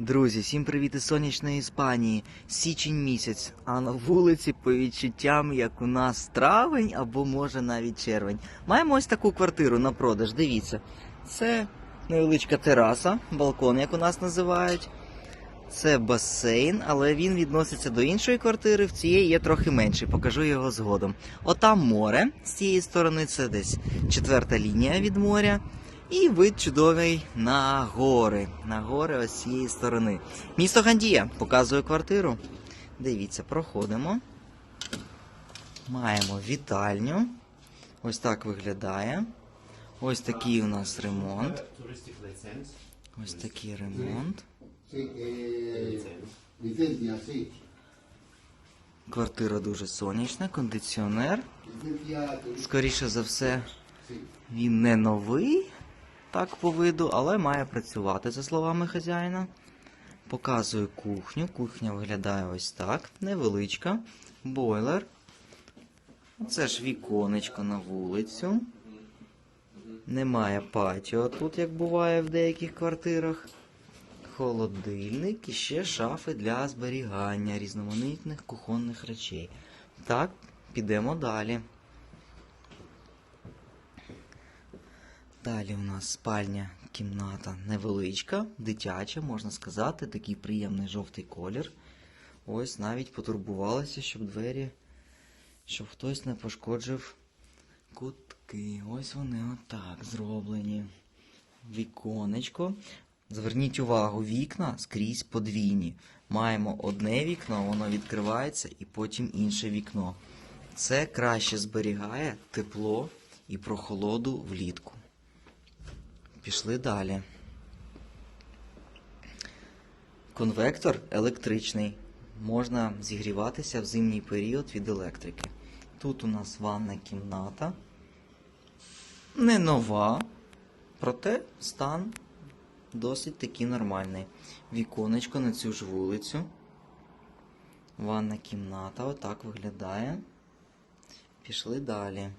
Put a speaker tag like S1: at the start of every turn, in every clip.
S1: Друзі, всім привіт із сонячної Іспанії. Січень місяць, а на вулиці по відчуттям, як у нас травень або може навіть червень. Маємо ось таку квартиру на продаж. Дивіться, це невеличка тераса, балкон, як у нас називають. Це басейн, але він відноситься до іншої квартири. В цієї є трохи менший. Покажу його згодом. Отам море. З цієї сторони це десь четверта лінія від моря. І вид чудовий на гори. На гори ось цієї сторони. Місто Гандія. Показую квартиру. Дивіться, проходимо. Маємо вітальню. Ось так виглядає. Ось такий у нас ремонт. Ось такий ремонт. Квартира дуже сонячна, кондиціонер. Скоріше за все, він не новий, так по виду, але має працювати, за словами хазяїна. Показую кухню. Кухня виглядає ось так. Невеличка. Бойлер. Це ж віконечко на вулицю. Немає патіо тут, як буває в деяких квартирах. Холодильник і ще шафи для зберігання різноманітних кухонних речей. Так, підемо далі. Далі у нас спальня, кімната невеличка, дитяча, можна сказати, такий приємний жовтий колір. Ось навіть потурбувалися, щоб двері, щоб хтось не пошкоджив кутки. Ось вони отак зроблені. Віконечко. Зверніть увагу, вікна скрізь подвійні. Маємо одне вікно, воно відкривається, і потім інше вікно. Це краще зберігає тепло і прохолоду влітку. Пішли далі. Конвектор електричний. Можна зігріватися в зимній період від електрики. Тут у нас ванна кімната. Не нова, проте стан досить таки нормальний. Віконечко на цю ж вулицю. Ванна кімната отак виглядає. Пішли далі.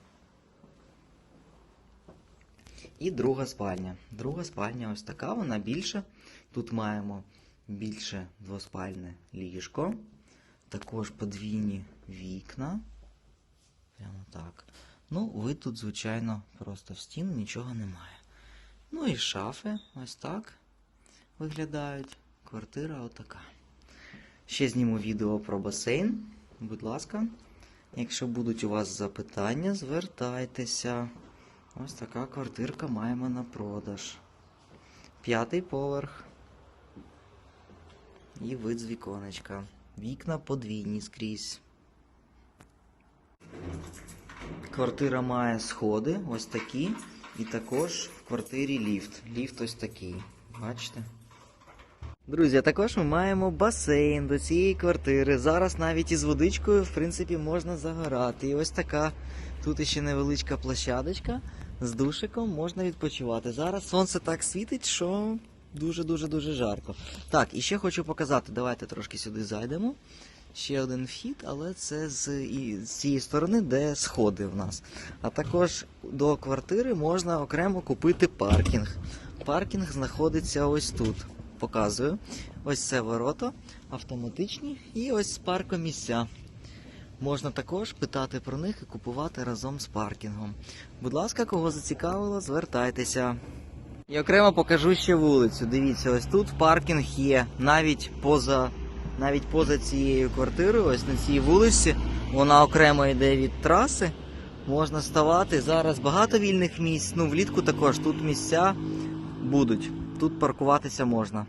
S1: І друга спальня. Друга спальня ось така, вона більша. Тут маємо більше двоспальне ліжко. Також подвійні вікна. Прямо так. Ну, вид тут, звичайно, просто в стіну нічого немає. Ну і шафи ось так виглядають. Квартира отака. Ще зніму відео про басейн. Будь ласка, якщо будуть у вас запитання, звертайтеся. Ось така квартирка маємо на продаж. П'ятий поверх. І вид з віконечка. Вікна подвійні скрізь. Квартира має сходи, ось такі. І також в квартирі ліфт. Ліфт ось такий. Бачите? Друзі, також ми маємо басейн до цієї квартири. Зараз навіть із водичкою, в принципі, можна загорати. І ось така тут ще невеличка площадочка з душиком можна відпочивати. Зараз сонце так світить, що дуже-дуже дуже жарко. Так, і ще хочу показати. Давайте трошки сюди зайдемо. Ще один вхід, але це з, і, з цієї сторони, де сходи в нас. А також до квартири можна окремо купити паркінг. Паркінг знаходиться ось тут. Показую. Ось це ворота автоматичні і ось паркомісця. Можна також питати про них і купувати разом з паркінгом. Будь ласка, кого зацікавило, звертайтеся. І окремо покажу ще вулицю. Дивіться, ось тут паркінг є навіть поза, навіть поза цією квартирою, ось на цій вулиці. Вона окремо йде від траси. Можна ставати. Зараз багато вільних місць. Ну, влітку також тут місця будуть. Тут паркуватися можна.